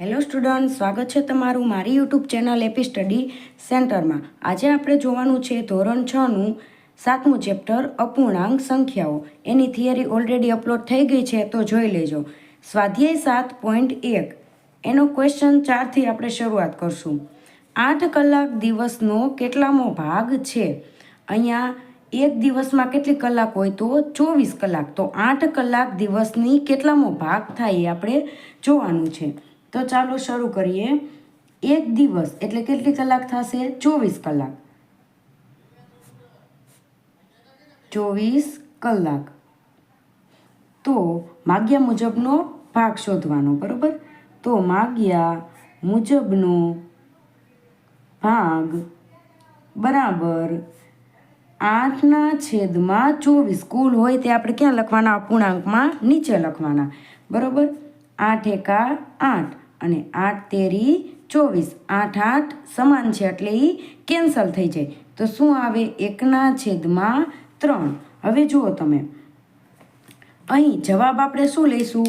Hello student, સ્વાગત છે તમારું મારી યુટ્યુબ ચેનલ એપી સ્ટડી સેન્ટરમાં. આજે આપણે જોવાનું છે ધોરણ છનું સાતમું ચેપ્ટર, અપૂર્ણાંક સંખ્યાઓ. એની થિયરી ઓલરેડી અપલોડ થઈ ગઈ છે, તો જોઈ લેજો. સ્વાધ્યાય સાત પોઈન્ટ એક. એનો ક્વેશ્ચન ચારથી આપણે શરૂઆત કરશું. આઠ કલાક દિવસનો કેટલામો ભાગ છે? અહીંયા એક દિવસમાં કેટલી કલાક હોય તો ચોવીસ કલાક. તો આઠ કલાક દિવસની કેટલામો ભાગ થાય એ આપણે જોવાનું છે. તો ચાલો શરૂ કરીએ. એક દિવસ એટલે કેટલી કલાક થશે? ચોવીસ કલાક. ચોવીસ કલાક. તો માગ્યા મુજબનો ભાગ શોધવાનો, બરાબર? તો માગ્યા મુજબનો ભાગ બરાબર આઠના છેદમાં ચોવીસ. કુલ હોય તે આપણે ક્યાં લખવાના? અપૂર્ણાંકમાં નીચે લખવાના. બરાબર? આઠ એકા આઠ. અને આઠ તેરી ચોવીસ. આઠ આઠ સમાન છે એટલે એ કેન્સલ થઈ જાય. તો શું આવે? એકના છેદમાં ત્રણ. હવે જુઓ તમે. અહીં જવાબ આપણે શું લઈશું?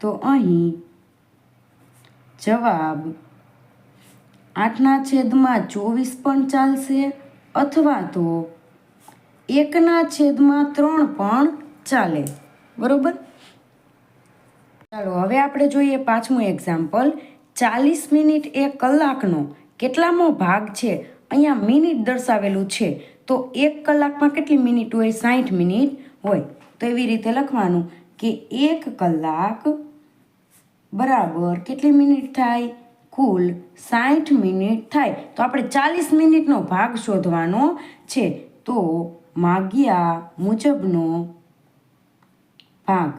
તો અહીં જવાબ આઠના છેદમાં ચોવીસ પણ ચાલશે અથવા તો એકના છેદમાં ત્રણ પણ ચાલે. બરોબર? ચાલો, હવે આપણે જોઈએ પાંચમું એક્ઝામ્પલ ચાલીસ મિનિટ એ કલાકનો કેટલામો ભાગ છે? અહીંયા મિનિટ દર્શાવેલું છે. તો એક કલાકમાં કેટલી મિનિટ હોય? સાઠ મિનિટ હોય. તો એવી રીતે લખવાનું કે એક કલાક બરાબર કેટલી મિનિટ થાય? કુલ સાઠ મિનિટ થાય. તો આપણે ચાલીસ મિનિટનો ભાગ શોધવાનો છે. તો માગ્યા મુજબનો ભાગ.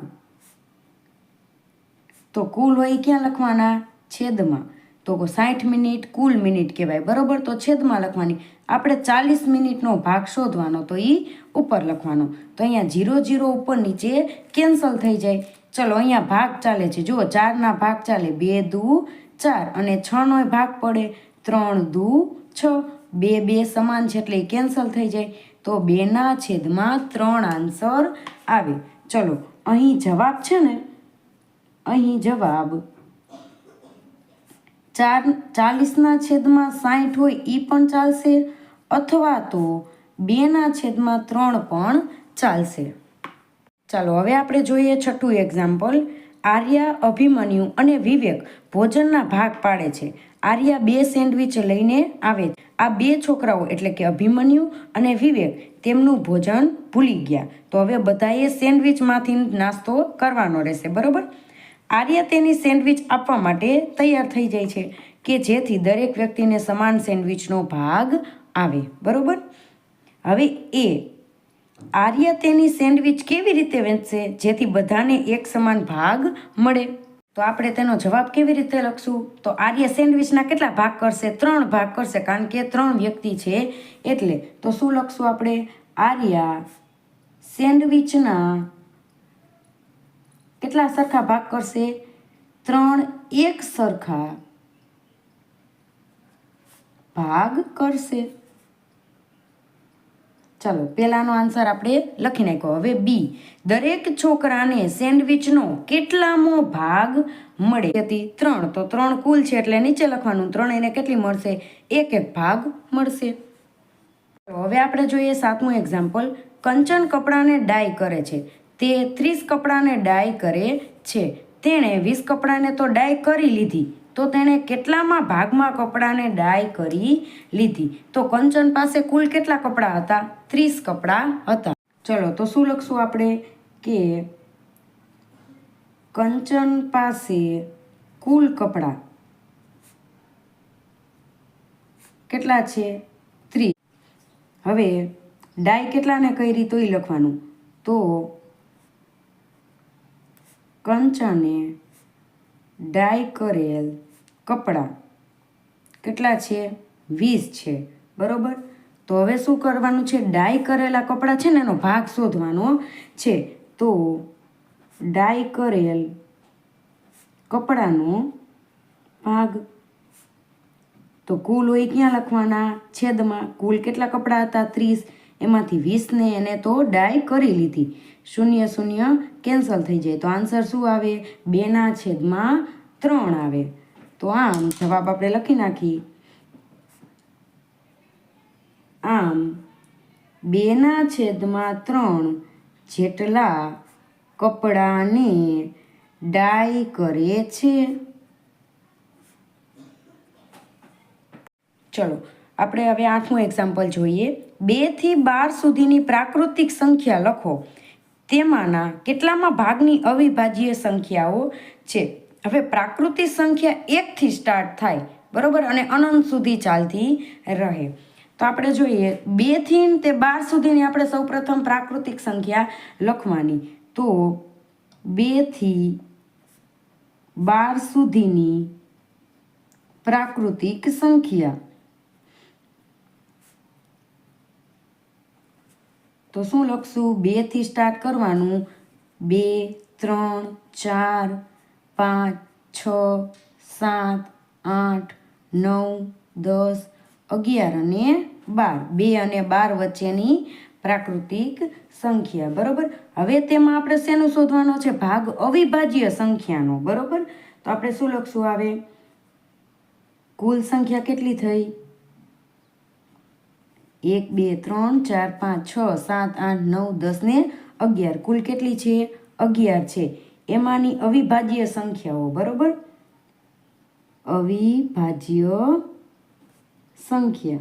તો કુલ હોય ક્યાં લખવાના? છેદમાં. તો સાઠ મિનિટ, કુલ મિનિટ કહેવાય. બરાબર? તો છેદમાં લખવાની. આપણે ચાલીસ મિનિટનો ભાગ શોધવાનો, તો એ ઉપર લખવાનો. તો અહીંયા જીરો જીરો ઉપર નીચે કેન્સલ થઈ જાય. ચલો, અહીંયા ભાગ ચાલે છે. જુઓ, ચારના ભાગ ચાલે. બે દુ ચાર અને છનો ભાગ પડે. ત્રણ દુ છ. બે બે સમાન છે એટલે એ કેન્સલ થઈ જાય. તો બેના છેદમાં ત્રણ આન્સર આવે. ચલો, અહીં જવાબ છે ને? અહીં જવાબ. ચાર, ચાલીસના છેદમાં સાઠ હોય એ પણ ચાલશે અથવા તો બેના છેદમાં ત્રણ પણ ચાલશે. ચાલો હવે આપણે જોઈએ છઠ્ઠું એક્ઝામ્પલ આર્યા, અભિમન્યુ અને વિવેક ભોજનના ભાગ પાડે છે. આર્યા બે સેન્ડવિચ લઈને આવે છે. આ બે છોકરાઓ એટલે કે અભિમન્યુ અને વિવેક તેમનું ભોજન ભૂલી ગયા. તો હવે બધાએ સેન્ડવિચમાંથી નાસ્તો કરવાનો રહેશે, બરોબર? આર્યા તેની સેન્ડવિચ આપવા માટે તૈયાર થઈ જાય છે કે જેથી દરેક વ્યક્તિને સમાન સેન્ડવિચનો ભાગ આવે. બરાબર? હવે એ, આર્ય તેની સેન્ડવિચ કેવી રીતે વેચશે જેથી બધાને એક સમાન ભાગ મળે? તો આપણે તેનો જવાબ કેવી રીતે લખશું? તો આર્ય સેન્ડવિચના કેટલા ભાગ કરશે? ત્રણ ભાગ કરશે, કારણ કે ત્રણ વ્યક્તિ છે એટલે તો શું લખશું આપણે? આર્યા સેન્ડવિચના કેટલા સરખા ભાગ કરશે? ત્રણ એક સરખા ભાગ કરશે. ચાલો, પહેલાનો આન્સર આપણે લખી નાખ્યો. હવે બી દરેક છોકરાને સેન્ડવિચનો કેટલામો ભાગ મળે? હતી ત્રણ. તો ત્રણ કુલ છે એટલે નીચે લખવાનું. ત્રણ એને કેટલી મળશે? એક એક ભાગ મળશે. હવે આપણે જોઈએ સાતમું એક્ઝામ્પલ કંચન કપડાને ડાય કરે છે. તે ત્રીસ કપડાને ડાય કરે છે. તેણે વીસ કપડાને તો ડાય કરી લીધી. તો તેણે કેટલામાં ભાગમાં કપડાને ડાય કરી લીધી? તો કંચન પાસે કુલ કેટલા કપડાં હતા? ત્રીસ કપડાં હતા. ચલો, તો શું લખશું આપણે? કે કંચન પાસે કુલ કપડાં કેટલા છે? ત્રીસ. હવે ડાય કેટલાને કરી તો એ લખવાનું? તો કંચને ડાય કરેલ કપડાં. કેટલા છે? વીસ છે. બરોબર? તો હવે શું કરવાનું છે? ડાય કરેલા કપડાં છે ને, એનો ભાગ શોધવાનો છે. તો ડાય કરેલ કપડાનો ભાગ. તો કુલ હોય ક્યાં લખવાના? છેદમાં કુલ કેટલા કપડાં હતા? ત્રીસ. એમાંથી વીસને એને તો ડાય કરી લીધી. શૂન્ય શૂન્ય કેન્સલ થઈ જાય. તો આન્સર શું આવે? બેના છેદમાં ત્રણ આવે. તો આમ જવાબ આપણે લખી નાખી આમ બેના છેદમાં ત્રણ જેટલા કપડાને ડાય કરે છે. ચલો, આપણે હવે આઠમું એક્ઝામ્પલ જોઈએ. બેથી બાર સુધીની પ્રાકૃતિક સંખ્યા લખો. તેમાંના કેટલામાં ભાગની અવિભાજ્ય સંખ્યાઓ છે? હવે પ્રાકૃતિક સંખ્યા એકથી સ્ટાર્ટ થાય, બરાબર? અને અનંત સુધી ચાલતી રહે. તો આપણે જોઈએ બેથી તે બાર સુધીની આપણે સૌપ્રથમ પ્રાકૃતિક સંખ્યા લખવાની. તો બેથી બાર સુધીની પ્રાકૃતિક સંખ્યા તો શું લખશું? બેથી સ્ટાર્ટ કરવાનું. બે, ત્રણ, ચાર, પાંચ, છ, સાત, આઠ, નવ, દસ, અગિયાર અને બાર. બે અને બાર વચ્ચેની પ્રાકૃતિક સંખ્યા, બરાબર? હવે તેમાં આપણે શેનું શોધવાનો છે? ભાગ અવિભાજ્ય સંખ્યાનો, બરાબર? તો આપણે શું લખશું આવે કુલ સંખ્યા કેટલી થઈ? એક, બે, ત્રણ, ચાર, પાંચ, છ, સાત, આઠ, નવ દસ ને અગિયાર. કુલ કેટલી છે? અગિયાર છે. એમાંની અવિભાજ્ય સંખ્યાઓ, બરોબર? અવિભાજ્ય સંખ્યા.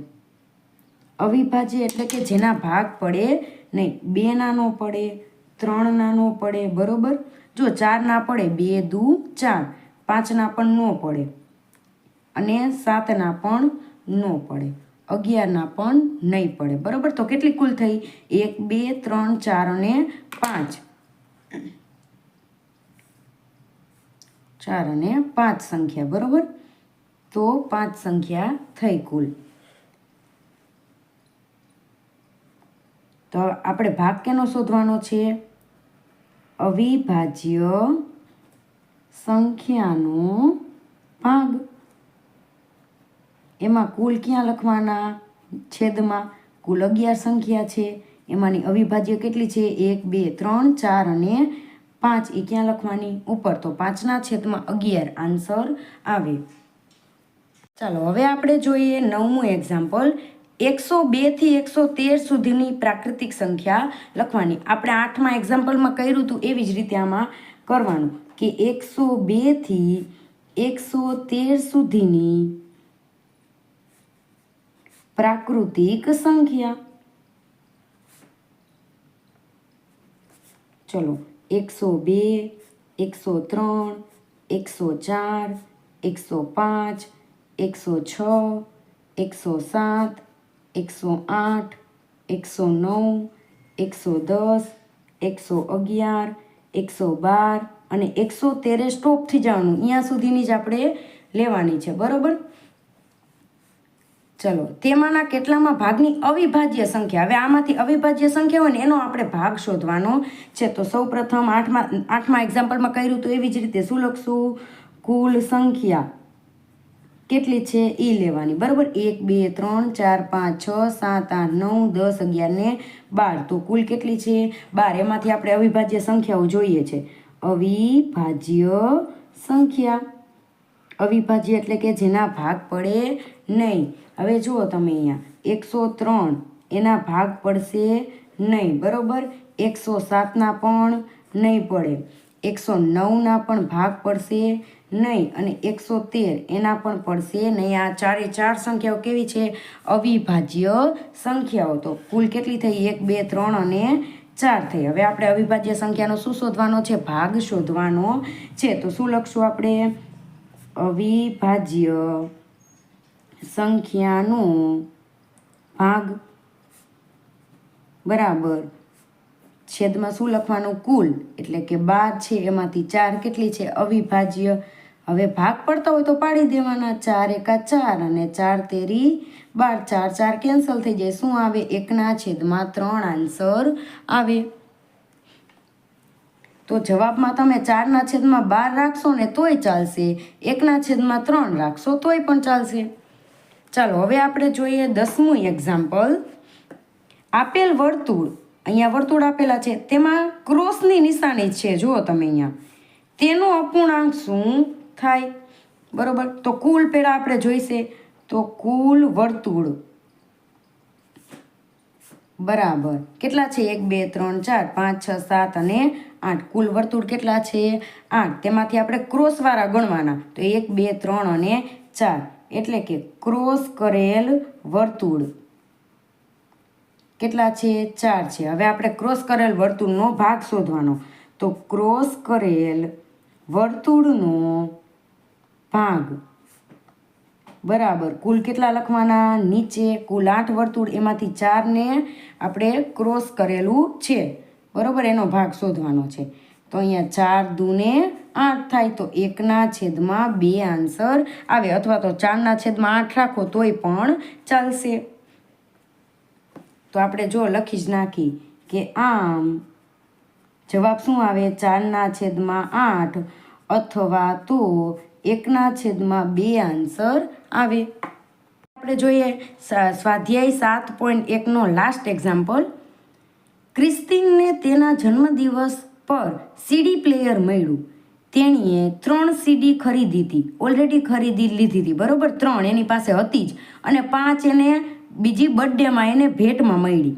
અવિભાજ્ય એટલે કે જેના ભાગ પડે નહીં. બે નાનો પડે, ત્રણ નાનો પડે, બરોબર? જો ચાર ના પડે, બે દુ ચાર. પાંચના પણ ન પડે અને સાતના પણ ન પડે. અગિયારના પણ નહીં પડે. બરોબર? તો કેટલી કુલ થઈ? એક, બે, ત્રણ, ચાર અને પાંચ. ચાર અને પાંચ સંખ્યા, બરોબર? તો પાંચ સંખ્યા થઈ કુલ. તો આપણે ભાગ કેનો શોધવાનો છે? અવિભાજ્ય સંખ્યાનો ભાગ. એમાં કુલ ક્યાં લખવાના? છેદમાં કુલ અગિયાર સંખ્યા છે. એમાંની અવિભાજ્ય કેટલી છે? એક, બે, ત્રણ, ચાર અને પાંચ. એ ક્યાં લખવાની? ઉપર. તો પાંચના છેદમાં અગિયાર. આન્સર આવે. ચાલો, હવે આપણે જોઈએ નવમું એક્ઝામ્પલ એકસો બેથી એકસો તેર સુધીની પ્રાકૃતિક સંખ્યા લખવાની. આપણે આઠમા એક્ઝામ્પલમાં કર્યું હતું એવી જ રીતે આમાં કરવાનું. કે એકસો બેથી એકસો તેર સુધીની પ્રાકૃતિક સંખ્યા. ચલો, એકસો બે, એકસો ત્રણ, એકસો ચાર, એકસો પાંચ, એકસો છ, એકસો સાત, એકસો આઠ, એકસો નવ, એકસો દસ, એકસો અગિયાર, એકસો બાર અને એકસો તેરે સ્ટોપથી જવાનું. અહીંયા સુધીની જ આપણે લેવાની છે. બરોબર? ચલો, તેમાંના કેટલામાં ભાગની અવિભાજ્ય સંખ્યા? હવે આમાંથી અવિભાજ્ય સંખ્યા હોય ને, એનો આપણે ભાગ શોધવાનો છે. તો સૌ પ્રથમ આઠમા આઠમા એક્ઝામ્પલમાં કર્યું તો એવી જ રીતે શું લખશું? કુલ સંખ્યા કેટલી છે? એ લેવાની. બરાબર? એક, બે, ત્રણ, ચાર, પાંચ, છ, સાત, આઠ, નવ, દસ, અગિયાર ને બાર. તો કુલ કેટલી છે? બાર. એમાંથી આપણે અવિભાજ્ય સંખ્યાઓ જોઈએ છે. અવિભાજ્ય સંખ્યા. અવિભાજ્ય એટલે કે જેના ભાગ પડે નહીં. હવે જુઓ તમે અહીંયા. એકસો ત્રણ, એના ભાગ પડશે નહીં. બરાબર? એકસો સાતના પણ નહીં પડે. એકસો નવના પણ ભાગ પડશે નહીં અને એકસો તેર, એના પણ પડશે નહીં. આ ચારે ચાર સંખ્યાઓ કેવી છે? અવિભાજ્ય સંખ્યાઓ. તો કુલ કેટલી થઈ? એક, બે, ત્રણ અને ચાર થઈ. હવે આપણે અવિભાજ્ય સંખ્યાનો શું શોધવાનો છે? ભાગ શોધવાનો છે. તો શું લખશું આપણે? અવિભાજ્ય સંખ્યાનો ભાગ બરાબર. છેદમાં શું લખવાનું? કુલ. એટલે કે બાર છે, એમાંથી ચાર કેટલી છે? અવિભાજ્ય. હવે ભાગ પડતા હોય તો પાડી દેવાના. ચાર એકા ચાર અને ચાર તેરી બાર. ચાર ચાર કેન્સલ થઈ જાય. શું આવે? એકના છેદમાં ત્રણ આન્સર આવે. તો જવાબમાં તમે ચારના છેદમાં બાર રાખશો ને તોય ચાલશે. એકના છેદમાં ત્રણ રાખશો તોય પણ ચાલશે. ચાલો, હવે આપણે જોઈએ દસમું એક્ઝામ્પલ આપેલ વર્તુળ, અહીંયા વર્તુળ આપેલા છે, તેમાં ક્રોસની નિશાની છે, જુઓ તમે અહીંયા. તેનો અપૂર્ણાંક શું થાય? બરોબર? તો કુલ પહેલાં આપણે જોઈશે. તો કુલ વર્તુળ બરાબર. કેટલા છે? એક, બે, ત્રણ, ચાર, પાંચ, છ, સાત અને આઠ. કુલ વર્તુળ કેટલા છે? આઠ. તેમાંથી આપણે ક્રોસવાળા ગણવાના. તો એક, બે, ત્રણ અને ચાર. એટલે કે ક્રોસ કરેલ વર્તુળ. કેટલા છે? ચાર છે. હવે આપણે ક્રોસ કરેલ વર્તુળનો ભાગ શોધવાનો. તો ક્રોસ કરેલ વર્તુળનો ભાગ. બરાબર. કુલ કેટલા લખવાના? નીચે કુલ આઠ વર્તુળ એમાંથી ચારને આપણે ક્રોસ કરેલું છે. બરાબર? એનો ભાગ શોધવાનો છે. તો અહીંયા ચાર દૂને આઠ થાય તો એકના છેદમાં બે આન્સર આવે. અથવા તો ચારના છેદમાં આઠ રાખો તોય પણ ચાલશે. તો આપણે જો લખી જ નાખી કે આમ જવાબ શું આવે? ચારના છેદમાં આઠ અથવા તો એકના છેદમાં બે આન્સર આવે. આપણે જોઈએ સ્વા- સ્વાધ્યાય સાત પોઈન્ટ એકનો લાસ્ટ એક્ઝામ્પલ ક્રિસ્તીનને તેના જન્મદિવસ પર સીડી પ્લેયર મળ્યું. તેણીએ ત્રણ સીડી ખરીદી હતી. ઓલરેડી ખરીદી લીધી હતી. બરાબર? ત્રણ એની પાસે હતી જ. અને પાંચ એને બીજી બર્થડેમાં એને ભેટમાં મળી.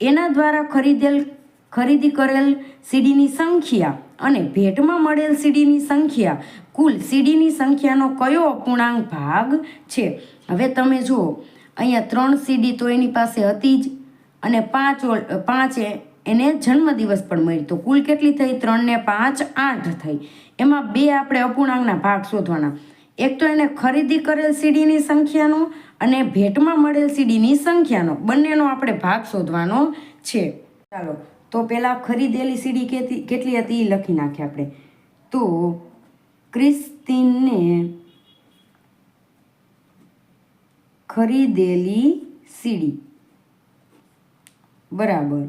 એના દ્વારા ખરીદેલ, ખરીદી કરેલ સીડીની સંખ્યા અને ભેટમાં મળેલ સીડીની સંખ્યા, કુલ સીડીની સંખ્યાનો કયો અપૂર્ણાંક ભાગ છે? હવે તમે જુઓ, અહીંયા ત્રણ સીડી તો એની પાસે હતી જ અને પાંચ પાંચ એને જન્મદિવસ પણ મળી. તો કુલ કેટલી થઈ? ત્રણને પાંચ આઠ થઈ. એમાં બે આપણે અપૂર્ણાંકના ભાગ શોધવાના. એક તો એને ખરીદી કરેલ સીડીની સંખ્યાનો અને ભેટમાં મળેલ સીડીની સંખ્યાનો. બંનેનો આપણે ભાગ શોધવાનો છે. ચાલો તો પહેલાં ખરીદેલી સીડી કેટલી કેટલી હતી એ લખી નાખીએ આપણે. તો ક્રિસ્તીનને ખરીદેલી સીડી. બરાબર.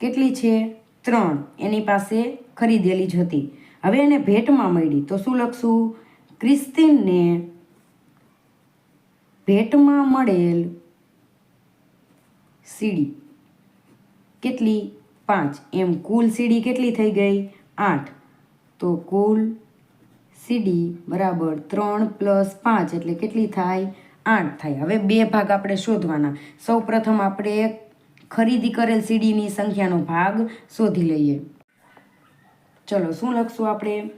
કેટલી છે? ત્રણ. એની પાસે ખરીદેલી જ હતી. હવે એને ભેટમાં મળી. તો શું લખશું? ક્રિસ્તીનને ભેટમાં મળેલ સીડી. કેટલી? પાંચ. એમ કુલ સીડી કેટલી થઈ ગઈ? આઠ. તો કુલ સીડી બરાબર ત્રણ પ્લસ પાંચ એટલે કેટલી થાય? આઠ થાય. હવે બે ભાગ આપણે શોધવાના. સૌ પ્રથમ આપણે ખરીદી કરેલ સીડીની સંખ્યાનો ભાગ શોધી લઈએ. ચલો, શું લખશું આપણે?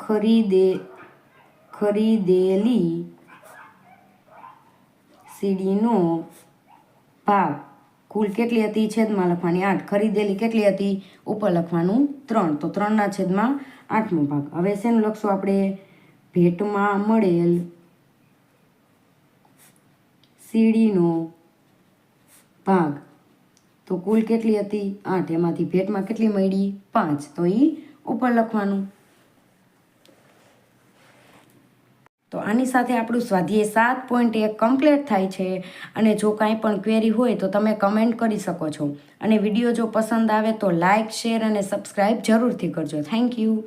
ખરીદે, ખરીદેલી સીડીનો ભાગ. કુલ કેટલી હતી? છેદમાં લખવાની આઠ. ખરીદેલી કેટલી હતી? ઉપર લખવાનું ત્રણ. તો ત્રણના છેદમાં આઠમો ભાગ. હવે શેનું લખશું આપણે? ભેટમાં મળેલ સીડીનો ભાગ. તો કુલ કેટલી હતી? આઠ. એમાંથી ભેટમાં કેટલી મળી? પાંચ. તો એ ઉપર લખવાનું તો આની સાથે આપણું સ્વાધ્યાય સાત પોઈન્ટ એક કમ્પ્લીટ થાય છે. અને જો કાંઈ પણ ક્વેરી હોય તો તમે કમેન્ટ કરી શકો છો. અને વીડિયો જો પસંદ આવે તો લાઇક શેર અને સબસ્ક્રાઈબ જરૂરથી કરજો. Thank you